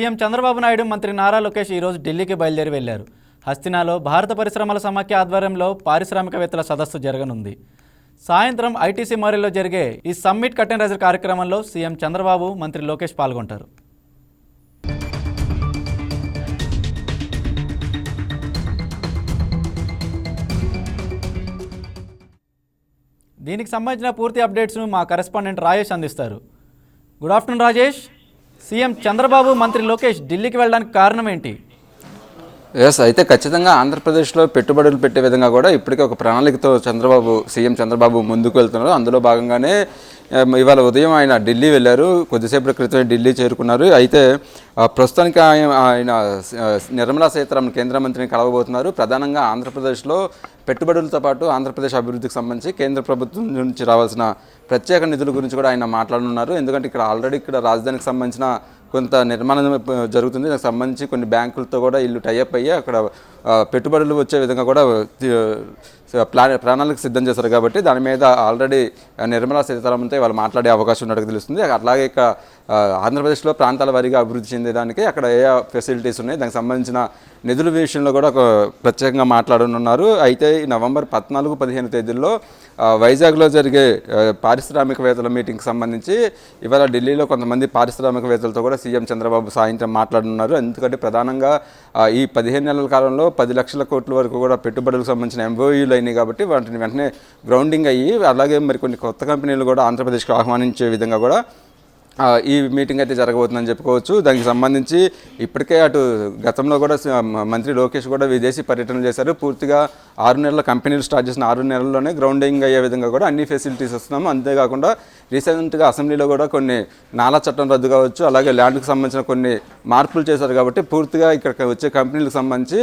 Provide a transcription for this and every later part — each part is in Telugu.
సీఎం చంద్రబాబు నాయుడు మంత్రి నారా లోకేష్ ఈరోజు ఢిల్లీకి బయలుదేరి వెళ్ళారు హస్తినాలో భారత పరిశ్రమల సమాఖ్య ఆధ్వర్యంలో పారిశ్రామికవేత్తల సదస్సు జరగనుంది. సాయంత్రం ఐటీసీ మోరీలో జరిగే ఈ సమ్మిట్ కట్టెన్ రైజర్ కార్యక్రమంలో సీఎం చంద్రబాబు మంత్రి లోకేష్ పాల్గొంటారు. దీనికి సంబంధించిన పూర్తి అప్డేట్స్ను మా కరెస్పాండెంట్ రాజేష్ అందిస్తారు. Good afternoon Rajesh. CM Chandrababu మంత్రి లోకేష్ ఢిల్లీకి వెళ్ళడానికి కారణం ఏంటి? ఎస్ అయితే ఖచ్చితంగా ఆంధ్రప్రదేశ్లో పెట్టుబడులు పెట్టే విధంగా కూడా ఇప్పటికే ఒక ప్రణాళికతో చంద్రబాబు సీఎం చంద్రబాబు ముందుకు వెళ్తున్నారు. అందులో భాగంగానే ఇవాళ ఉదయం ఆయన ఢిల్లీ వెళ్ళారు. కొద్దిసేపటి క్రితమే ఢిల్లీ చేరుకున్నారు. అయితే ప్రస్తుతానికి ఆయన ఆయన నిర్మలా సీతారామన్ కేంద్ర మంత్రిని కలవబోతున్నారు. ప్రధానంగా ఆంధ్రప్రదేశ్లో పెట్టుబడులతో పాటు ఆంధ్రప్రదేశ్ అభివృద్ధికి సంబంధించి కేంద్ర ప్రభుత్వం నుంచి రావాల్సిన ప్రత్యేక నిధుల గురించి కూడా ఆయన మాట్లాడనున్నారు. ఎందుకంటే ఇక్కడ ఆల్రెడీ ఇక్కడ రాజధానికి సంబంధించిన కొంత నిర్మాణం జరుగుతుంది. దానికి సంబంధించి కొన్ని బ్యాంకులతో కూడా ఇల్లు టైఅప్ అయ్యి అక్కడ పెట్టుబడులు వచ్చే విధంగా కూడా ప్లా ప్రణాళిక సిద్ధం చేశారు కాబట్టి దాని మీద ఆల్రెడీ నిర్మలా సీతారామన్తో వాళ్ళు మాట్లాడే అవకాశం ఉన్నట్టు తెలుస్తుంది. అట్లాగే ఇక ఆంధ్రప్రదేశ్లో ప్రాంతాల వారీగా అభివృద్ధి చెందేదానికి అక్కడ ఏ ఫెసిలిటీస్ ఉన్నాయి దానికి సంబంధించిన నిధుల విషయంలో కూడా ఒక ప్రత్యేకంగా మాట్లాడనున్నారు. అయితే ఈ నవంబర్ పద్నాలుగు పదిహేను తేదీల్లో వైజాగ్లో జరిగే పారిశ్రామికవేత్తల మీటింగ్కి సంబంధించి ఇవాళ ఢిల్లీలో కొంతమంది పారిశ్రామికవేత్తలతో కూడా సీఎం చంద్రబాబు సాయంత్రం మాట్లాడనున్నారు. ఎందుకంటే ప్రధానంగా ఈ పదిహేను నెలల కాలంలో పది లక్షల కోట్ల వరకు కూడా పెట్టుబడులకు సంబంధించిన ఎంఓయూలు అయినాయి కాబట్టి వాటిని వెంటనే గ్రౌండింగ్ అయ్యి అలాగే మరి కొన్ని కొత్త కంపెనీలు కూడా ఆంధ్రప్రదేశ్కి ఆహ్వానించే విధంగా కూడా ఈ మీటింగ్ అయితే జరగబోతుందని చెప్పుకోవచ్చు. దానికి సంబంధించి ఇప్పటికే అటు గతంలో కూడా మంత్రి లోకేష్ కూడా విదేశీ పర్యటన చేశారు. పూర్తిగా ఆరు నెలల కంపెనీలు స్టార్ట్ చేసిన ఆరు నెలల్లోనే గ్రౌండింగ్ అయ్యే విధంగా కూడా అన్ని ఫెసిలిటీస్ ఇస్తున్నాము అంతేకాకుండా రీసెంట్గా అసెంబ్లీలో కూడా కొన్ని నాలా చట్టం రద్దు కావచ్చు అలాగే ల్యాండ్కి సంబంధించిన కొన్ని మార్పులు చేశారు కాబట్టి పూర్తిగా ఇక్కడ వచ్చే కంపెనీలకు సంబంధించి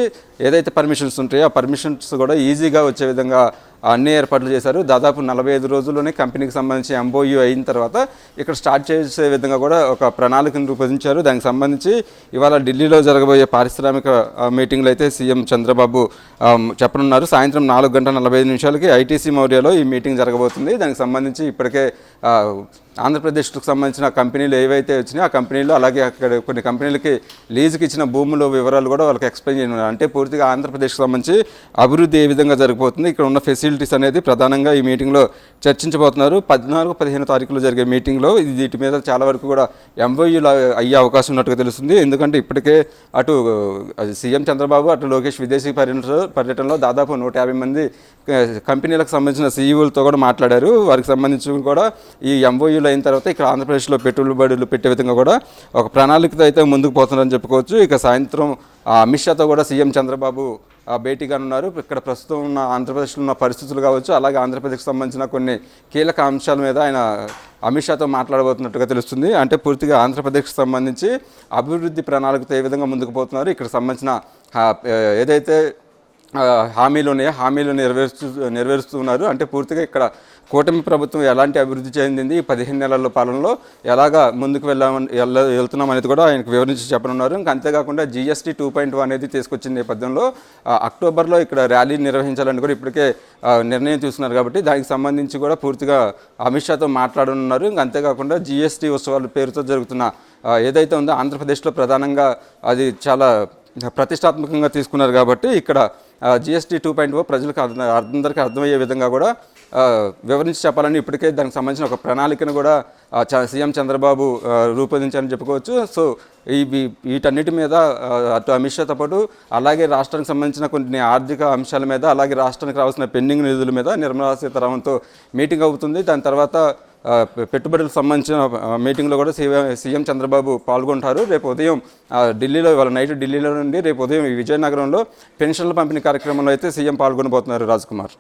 ఏదైతే పర్మిషన్స్ ఉంటాయో ఆ పర్మిషన్స్ కూడా ఈజీగా వచ్చే విధంగా అన్ని ఏర్పాట్లు చేశారు. దాదాపు నలభై ఐదు రోజుల్లోనే కంపెనీకి సంబంధించి ఎంబోయూ అయిన తర్వాత ఇక్కడ స్టార్ట్ చేసే విధంగా కూడా ఒక ప్రణాళికను రూపొందించారు. దానికి సంబంధించి ఇవాళ ఢిల్లీలో జరగబోయే పారిశ్రామిక మీటింగ్లో అయితే సీఎం చంద్రబాబు చెప్పనున్నారు. సాయంత్రం నాలుగు గంటల నలభై ఐదు నిమిషాలకి ఐటీసీ మౌర్యలో ఈ మీటింగ్ జరగబోతుంది. దానికి సంబంధించి ఇప్పటికే ఆంధ్రప్రదేశ్కు సంబంధించిన కంపెనీలు ఏవైతే వచ్చినాయో ఆ కంపెనీలు అలాగే అక్కడ కొన్ని కంపెనీలకి లీజుకి ఇచ్చిన భూముల వివరాలు కూడా వాళ్ళకి ఎక్స్ప్లెయిన్ చేయనున్నారు. అంటే పూర్తిగా ఆంధ్రప్రదేశ్కి సంబంధించి అభివృద్ధి ఏ విధంగా జరిగిపోతుంది ఇక్కడ ఉన్న ఫెసిలిటీస్ అనేది ప్రధానంగా ఈ మీటింగ్లో చర్చించబోతున్నారు. పద్నాలుగు పదిహేను తారీఖులో జరిగే మీటింగ్లో ఇది వీటి మీద చాలా వరకు కూడా ఎంఓయూలు అయ్యే అవకాశం ఉన్నట్టుగా తెలుస్తుంది. ఎందుకంటే ఇప్పటికే అటు సీఎం చంద్రబాబు అటు లోకేష్ విదేశీ పర్యటన పర్యటనలో దాదాపు నూట యాభై మంది కంపెనీలకు సంబంధించిన సీఈఓలతో కూడా మాట్లాడారు. వారికి సంబంధించి కూడా ఈ ఎంఓయూలు అయిన తర్వాత ఇక్కడ ఆంధ్రప్రదేశ్లో పెట్టుబడులు పెట్టే విధంగా కూడా ఒక ప్రణాళికతో అయితే ముందుకు పోతున్నారని చెప్పుకోవచ్చు. ఇక సాయంత్రం అమిత్ షాతో కూడా సీఎం చంద్రబాబు భేటీగా ఉన్నారు ఇక్కడ ప్రస్తుతం ఉన్న ఆంధ్రప్రదేశ్లో ఉన్న పరిస్థితులు కావచ్చు అలాగే ఆంధ్రప్రదేశ్కి సంబంధించిన కొన్ని కీలక అంశాల మీద ఆయన అమిత్ షాతో మాట్లాడబోతున్నట్టుగా తెలుస్తుంది. అంటే పూర్తిగా ఆంధ్రప్రదేశ్కి సంబంధించి అభివృద్ధి ప్రణాళికతో ఏ విధంగా ముందుకు పోతున్నారు ఇక్కడ సంబంధించిన ఏదైతే హామీలు ఉన్నాయో హామీలు నెరవేరుస్తూ నెరవేరుస్తున్నారు అంటే పూర్తిగా ఇక్కడ కూటమి ప్రభుత్వం ఎలాంటి అభివృద్ధి చెందింది ఈ పదిహేను నెలల పాలనలో ఎలాగా ముందుకు వెళ్ళామని వెళ్ళ వెళ్తున్నాం అనేది కూడా ఆయనకు వివరించి చెప్పనున్నారు. ఇంకా అంతేకాకుండా జిఎస్టీ టూ పాయింట్ అనేది తీసుకొచ్చిన నేపథ్యంలో అక్టోబర్లో ఇక్కడ ర్యాలీ నిర్వహించాలని కూడా ఇప్పటికే నిర్ణయం తీసుకున్నారు కాబట్టి దానికి సంబంధించి కూడా పూర్తిగా అమిత్ షాతో మాట్లాడనున్నారు. ఇంకా అంతేకాకుండా జిఎస్టీ ఉత్సవాల పేరుతో జరుగుతున్న ఏదైతే ఉందో ఆంధ్రప్రదేశ్లో ప్రధానంగా అది చాలా ప్రతిష్టాత్మకంగా తీసుకున్నారు కాబట్టి ఇక్కడ జిఎస్టీ టూ పాయింట్ ఓ ప్రజలకు అర్థం అందరికీ అర్థమయ్యే విధంగా కూడా వివరించి చెప్పాలని ఇప్పటికే దానికి సంబంధించిన ఒక ప్రణాళికను కూడా సీఎం చంద్రబాబు రూపొందించారని చెప్పుకోవచ్చు. సో ఈ వీటన్నిటి మీద అటు అమిత్ షాతో పాటు అలాగే రాష్ట్రానికి సంబంధించిన కొన్ని ఆర్థిక అంశాల మీద అలాగే రాష్ట్రానికి రావాల్సిన పెండింగ్ నిధుల మీద నిర్మలా సీతారామన్తో మీటింగ్ అవుతుంది. దాని తర్వాత పెట్టుబడులకు సంబంధించిన మీటింగ్లో కూడా సీఎం సీఎం చంద్రబాబు పాల్గొంటారు. రేపు ఉదయం ఢిల్లీలో ఇవాళ నైట్ ఢిల్లీలో నుండి రేపు ఉదయం ఈ విజయనగరంలో పెన్షన్ల పంపిణీ కార్యక్రమంలో అయితే సీఎం పాల్గొనబోతున్నారు రాజ్ కుమార్.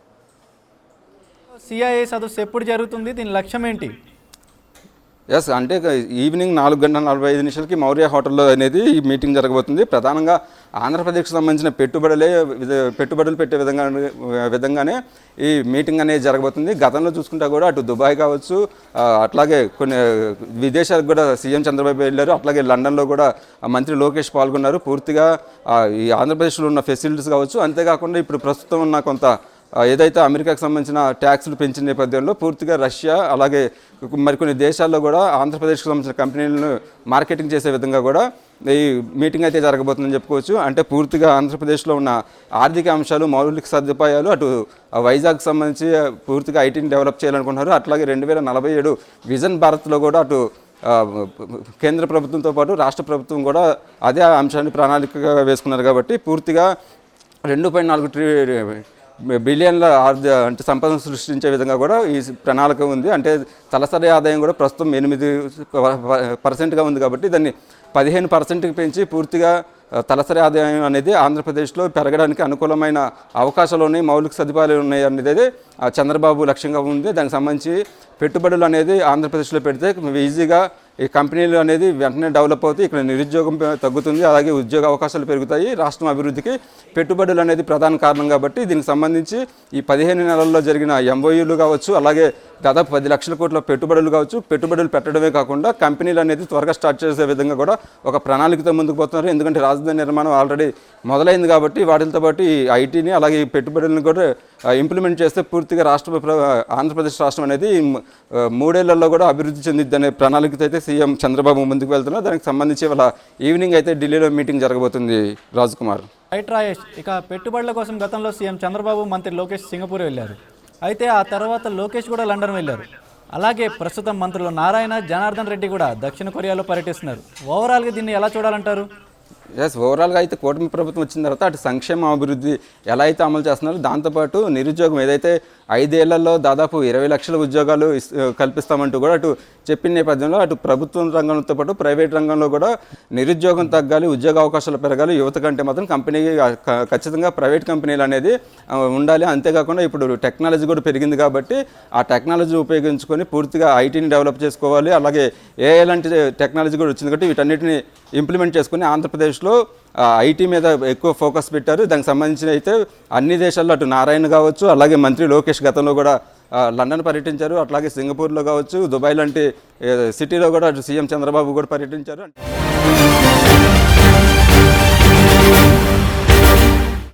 సిఐఏ సదస్సు ఎప్పుడు జరుగుతుంది? దీని లక్ష్యం ఏంటి? ఎస్ అంటే ఈవినింగ్ నాలుగు గంటల నలభై ఐదు నిమిషాలకి మౌర్య హోటల్లో అనేది ఈ మీటింగ్ జరగబోతుంది. ప్రధానంగా ఆంధ్రప్రదేశ్కి సంబంధించిన పెట్టుబడులే పెట్టుబడులు పెట్టే విధంగా విధంగానే ఈ మీటింగ్ అనేది జరగబోతుంది. గతంలో చూసుకుంటా కూడా అటు దుబాయ్ కావచ్చు అట్లాగే కొన్ని విదేశాలకు కూడా సీఎం చంద్రబాబు వెళ్ళారు. అట్లాగే లండన్లో కూడా మంత్రి లోకేష్ పాల్గొన్నారు. పూర్తిగా ఈ ఆంధ్రప్రదేశ్లో ఉన్న ఫెసిలిటీస్ కావచ్చు. అంతేకాకుండా ఇప్పుడు ప్రస్తుతం ఉన్న కొంత ఏదైతే అమెరికాకు సంబంధించిన ట్యాక్స్లు పెంచిన నేపథ్యంలో పూర్తిగా రష్యా అలాగే మరికొన్ని దేశాల్లో కూడా ఆంధ్రప్రదేశ్కి సంబంధించిన కంపెనీలను మార్కెటింగ్ చేసే విధంగా కూడా ఈ మీటింగ్ అయితే జరగబోతుందని చెప్పుకోవచ్చు. అంటే పూర్తిగా ఆంధ్రప్రదేశ్లో ఉన్న ఆర్థిక అంశాలు మౌలిక సదుపాయాలు అటు వైజాగ్ సంబంధించి పూర్తిగా ఐటీని డెవలప్ చేయాలనుకుంటున్నారు. అట్లాగే రెండు వేల నలభై ఏడు విజన్ భారత్లో కూడా అటు కేంద్ర ప్రభుత్వంతో పాటు రాష్ట్ర ప్రభుత్వం కూడా అదే అంశాన్ని ప్రణాళికగా వేసుకున్నారు కాబట్టి పూర్తిగా రెండు పాయింట్ నాలుగు ట్రి బిలియన్ల ఆర్థిక అంటే సంపదను సృష్టించే విధంగా కూడా ఈ ప్రణాళిక ఉంది. అంటే తలసరి ఆదాయం కూడా ప్రస్తుతం ఎనిమిది పర్సెంట్గా ఉంది కాబట్టి దాన్ని పదిహేను పర్సెంట్కి పెంచి పూర్తిగా తలసరి ఆదాయం అనేది ఆంధ్రప్రదేశ్లో పెరగడానికి అనుకూలమైన అవకాశాలు ఉన్నాయి మౌలిక సదుపాయాలు ఉన్నాయి అనేది చంద్రబాబు లక్ష్యంగా ఉంది. దానికి సంబంధించి పెట్టుబడులు అనేది ఆంధ్రప్రదేశ్లో పెడితే ఈజీగా ఈ కంపెనీలు అనేది వెంటనే డెవలప్ అవుతాయి ఇక్కడ నిరుద్యోగం తగ్గుతుంది. అలాగే ఉద్యోగ అవకాశాలు పెరుగుతాయి. రాష్ట్రం అభివృద్ధికి పెట్టుబడులు అనేది ప్రధాన కారణం కాబట్టి దీనికి సంబంధించి ఈ పదిహేను నెలల్లో జరిగిన ఎంఓయూలు కావచ్చు అలాగే దాదాపు పది లక్షల కోట్ల పెట్టుబడులు కావచ్చు. పెట్టుబడులు పెట్టడమే కాకుండా కంపెనీలు అనేది త్వరగా స్టార్ట్ చేసే విధంగా కూడా ఒక ప్రణాళికతో ముందుకు పోతున్నారు. ఎందుకంటే రాజధాని నిర్మాణం ఆల్రెడీ మొదలైంది కాబట్టి వాటితో పాటు ఈ ఐటీని అలాగే ఈ పెట్టుబడులను కూడా ఇంప్లిమెంట్ చేస్తే పూర్తిగా రాష్ట్ర ప్ర- ఆంధ్రప్రదేశ్ రాష్ట్రం అనేది మూడేళ్ళలో కూడా అభివృద్ధి చెందిద్ది అనే ప్రణాళికతో అయితే సీఎం చంద్రబాబు ముందుకు వెళ్తున్నారు. దానికి సంబంధించి వాళ్ళ ఈవినింగ్ అయితే ఢిల్లీలో మీటింగ్ జరగబోతుంది రాజ్ కుమార్. రైట్ రాయేష్ ఇక పెట్టుబడుల కోసం గతంలో సీఎం చంద్రబాబు మంత్రి లోకేష్ సింగపూర్ వెళ్ళారు. అయితే ఆ తర్వాత లోకేష్ కూడా లండన్ వెళ్ళారు. అలాగే ప్రస్తుతం మంత్రులు నారాయణ జనార్దన్ రెడ్డి కూడా దక్షిణ కొరియాలో పర్యటిస్తున్నారు. ఓవరాల్గా దీన్ని ఎలా చూడాలంటారు? ఎస్ ఓవరాల్గా అయితే కూటమి ప్రభుత్వం వచ్చిన తర్వాత అటు సంక్షేమ అభివృద్ధి ఎలా అయితే అమలు చేస్తున్నారో దాంతోపాటు నిరుద్యోగం ఏదైతే ఐదేళ్ళలో దాదాపు ఇరవై లక్షల ఉద్యోగాలు కల్పిస్తామంటూ కూడా అటు చెప్పిన నేపథ్యంలో అటు ప్రభుత్వం రంగంతో పాటు ప్రైవేట్ రంగంలో కూడా నిరుద్యోగం తగ్గాలి ఉద్యోగ అవకాశాలు పెరగాలి యువత కంటే మాత్రం కంపెనీ ఖచ్చితంగా ప్రైవేట్ కంపెనీలు అనేది ఉండాలి. అంతేకాకుండా ఇప్పుడు టెక్నాలజీ కూడా పెరిగింది కాబట్టి ఆ టెక్నాలజీ ఉపయోగించుకొని పూర్తిగా ఐటీని డెవలప్ చేసుకోవాలి. అలాగే ఏఐ లాంటి టెక్నాలజీ కూడా వచ్చింది కాబట్టి వీటన్నిటిని ఇంప్లిమెంట్ చేసుకుని ఆంధ్రప్రదేశ్లో ఐటీ మీద ఎక్కువ ఫోకస్ పెట్టారు. దానికి సంబంధించిన అయితే అన్ని దేశాల్లో అటు నారాయణ కావచ్చు అలాగే మంత్రి లోకేష్ గతంలో కూడా లండన్ పర్యటించారు అట్లాగే సింగపూర్లో కావచ్చు దుబాయ్ లాంటి సిటీలో కూడా అటు సీఎం చంద్రబాబు కూడా పర్యటించారు.